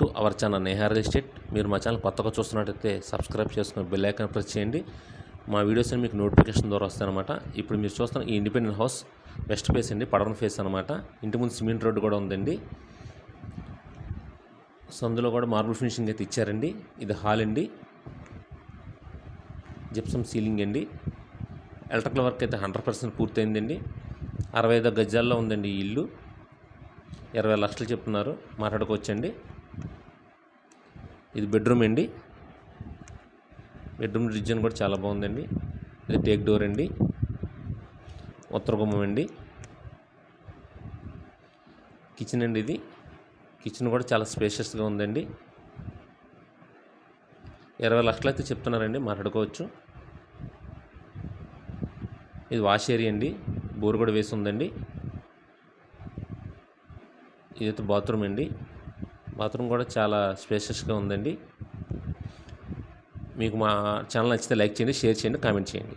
To our channel Neha real estate. మీరు మా channel కొత్తగా చూస్తున్నట్టయితే సబ్స్క్రైబ్ చేసుకుని బెల్ ఐకాన్ ప్రెస్ చేయండి. మా వీడియోస్ మీకు నోటిఫికేషన్ ద్వారా వస్తాయన్నమాట. ఇప్పుడు మీరు చూస్తున్న ఈ ఇండిపెండెంట్ హౌస్ వెస్ట్ ఫేస్ అండి పడవన ఫేస్ అనమాట ఇంటి ముందు సిమెంట్ రోడ్డు కూడా ఉందండి. సందులో కూడా మార్బుల్ ఫినిషింగ్ అయితే ఇచ్చారండి. ఇది హాల్ అండి. జిప్సమ్ సీలింగ్ అండి. ఎలక్ట్రికల్ వర్క్ అయితే హండ్రెడ్ పర్సెంట్ పూర్తయిందండి. అరవై ఐదు గజాల్లో ఉందండి ఈ ఇల్లు. ఇరవై లక్షలు చెప్తున్నారు. మాట్లాడుకోవచ్చండి. ఇది బెడ్రూమ్ అండి. బెడ్రూమ్ డిజైన్ కూడా చాలా బాగుందండి. ఇది టేక్ డోర్ అండి. ఉత్తర గుమ్మం అండి. కిచెన్ అండి ఇది. కిచెన్ కూడా చాలా స్పేషియస్గా ఉందండి. ఇరవై లక్షలు అయితే చెప్తున్నారండి. మాట్లాడుకోవచ్చు. ఇది వాష్ ఏరియా అండి. బోర్ కూడా వేసి ఉందండి. ఇదైతే బాత్రూమ్ అండి. బాత్రూమ్ కూడా చాలా స్పేషియస్గా ఉందండి. మీకు మా ఛానల్ నచ్చితే లైక్ చేయండి షేర్ చేయండి కామెంట్ చేయండి.